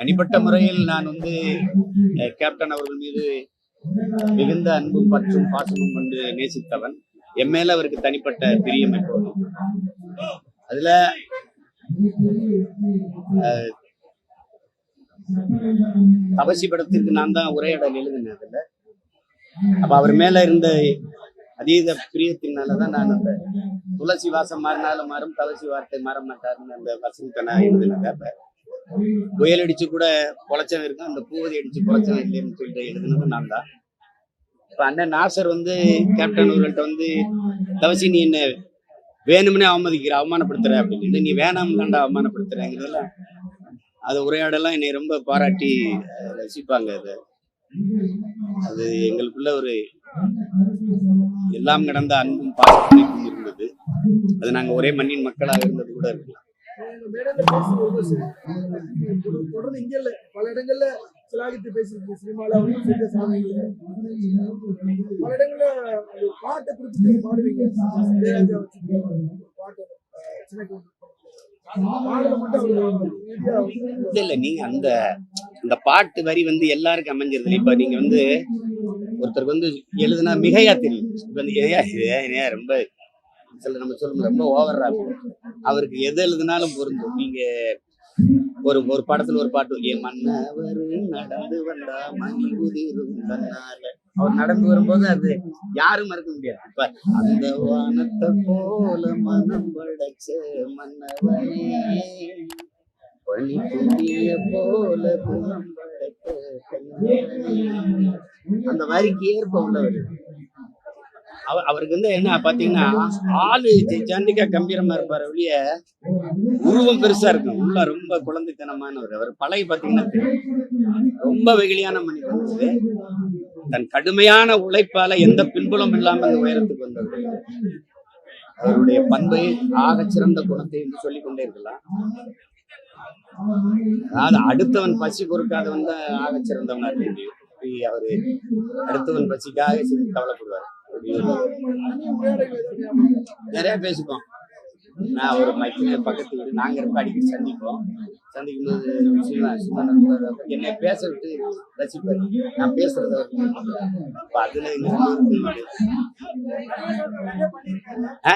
தனிப்பட்ட முறையில் நான் வந்து கேப்டன் அவர்கள் மீது மிகுந்த அன்பும் பற்றும் பாசமும் கொண்டு நேசித்தவன். என் மேல அவருக்கு தனிப்பட்ட பிரியம் எப்போதும். அதுல தபசி தவசி படத்திற்கு நான் தான் உரையாடல் எழுதினேன் அதுல. அப்ப அவர் மேல இருந்த அதீத பிரியத்தினாலதான் நான் அந்த துளசி வாசம் மாறினாலும் மாறும் தவசி வார்த்தை மாற மாட்டாருன்னு அந்த வசனத்தை நான் எழுதினேன் அப்ப. புயல் அடிச்சு கூட பொழைச்சவன் இருக்கும் அந்த பூவதி அடிச்சு பொழைச்சவன் இல்லைன்னு சொல்லிட்டு எழுதுனது நான் தான் இப்ப அண்ணன் நாசர் வந்து கேப்டன் அவர்கள்ட்ட வந்து தவசி நீ என்ன வேணும்னே அவமதிக்கிற அவமானப்படுத்துற அப்படின்னு. நீ வேணாம் தாண்டா அவமானப்படுத்துறங்கிறதுல அது உரையாடலாம் என்னை ரொம்ப பாராட்டி ரசிப்பாங்க அது. அது எங்களுக்குள்ள ஒரு எல்லாம் கடந்த அன்பும் பாசத்தையும் இருந்தது அது நாங்க ஒரே மண்ணின் மக்களாக இருந்தது கூட இருக்கலாம். மேடையில பேசும்போது தொடர்ந்து இங்க இல்ல பல இடங்கள்ல சிலாகித்து பேசியிருக்கீங்க சினிமால அவங்க செஞ்ச சாதனைகள் பல இடங்கள்ல பாட்டை குறித்து நீங்க பாடுவீங்க. இளையராஜா பாட்டு சின்ன இல்ல இல்ல நீங்க அந்த அந்த பாட்டு வரி வந்து எல்லாருக்கும் அமைஞ்சிருது. இப்ப நீங்க வந்து ஒருத்தருக்கு வந்து எழுதுனா மிகையா தெரியும். இப்ப வந்து ரொம்ப சில நம்ம சொல்லும் ரொம்ப ஓவரா அவருக்கு எது எழுதுனாலும் பொருந்தும். நீங்க ஒரு ஒரு படத்துல ஒரு பாட்டு என் மன்னவர் நடந்து வந்தா மணி உதிரும் தன்னால. அவர் நடந்து வரும்போது அது யாரும் மறக்க முடியாது. இப்ப அந்த வானத்தை போல மனம் படைச்ச மன்னவனே பனி போல மனம் படைத்த அந்த வரிக்கு ஏற்ப உள்ளவர். அவர் அவருக்கு வந்து என்ன பாத்தீங்கன்னா ஆளு ஜாண்டிக்கா கம்பீரமா இருப்பார் ஒழிய உருவம் பெருசா இருக்கும். உள்ள ரொம்ப குழந்தைத்தனமானவர். அவர் பழகி பாத்தீங்கன்னா ரொம்ப வெகுளியான மனிதன் வந்து தன் கடுமையான உழைப்பால எந்த பின்புலம் இல்லாம அந்த உயரத்துக்கு வந்தவர். அவருடைய பண்பை ஆக சிறந்த குணத்தை என்று சொல்லிக் கொண்டே இருக்கலாம். அதாவது அடுத்தவன் பசி பொறுக்காதவன் தான் ஆக சிறந்தவனா இருக்க முடியும் அவரு அடுத்தவன் பசிக்காக கவலைப்படுவார். நிறைய பேசிப்போம். நான் ஒரு மைக்கில் பக்கத்து வீடு நாங்க ரொம்ப அடிக்கடி சந்திப்போம். சந்திக்கும் போது என்னை பேச விட்டு ரசிப்பார். நான் பேசுறத இப்போ அதுல எங்க ஆ?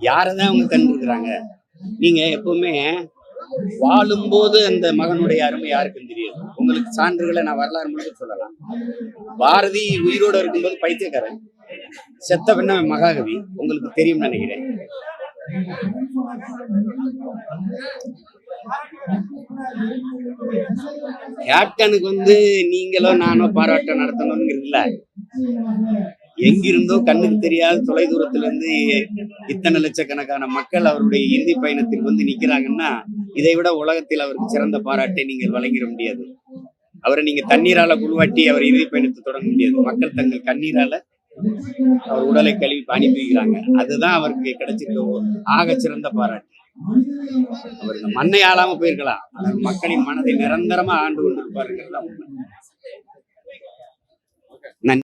யாரதான் அவங்க கண்டிருக்கிறாங்க நீங்க எப்பவுமே வாழும்போது அந்த மகனுடைய அருமை யாருக்கும் தெரியாது உங்களுக்கு சான்றுகளை நான் வரலாறு முழுக்க சொல்லலாம். பாரதி உயிரோட இருக்கும்போது பைத்தியக்காரன். செத்த பின்ன மகாகவி உங்களுக்கு தெரியும் நினைக்கிறேன். கேப்டனுக்கு வந்து நீங்களோ நானோ பாராட்டம் நடத்தணுங்கிறது இல்ல எங்கிருந்தோ கண்ணுக்கு தெரியாத தொலைதூரத்துல இருந்து இத்தனை லட்சக்கணக்கான மக்கள் அவருடைய இந்தி பயணத்தில் வந்து நிக்கிறாங்கன்னா இதை விட உலகத்தில் அவருக்கு சிறந்த பாராட்டை நீங்கள் வழங்கிட முடியாது. அவரை நீங்க தண்ணீரால குழுவாட்டி அவர் இறுதி பயணத்தை தொடங்க முடியாது. மக்கள் தங்கள் கண்ணீரால அவர் உடலை கழுவி அனுப்பி வைக்கிறாங்க அதுதான் அவருக்கு கிடைச்சிருக்க ஆக சிறந்த பாராட்டு. அவர் இந்த மண்ணை ஆளாம போயிருக்கலாம். ஆனால் மக்களின் மனதை நிரந்தரமா ஆண்டு கொண்டிருப்பாருங்கிறதா உண்மை.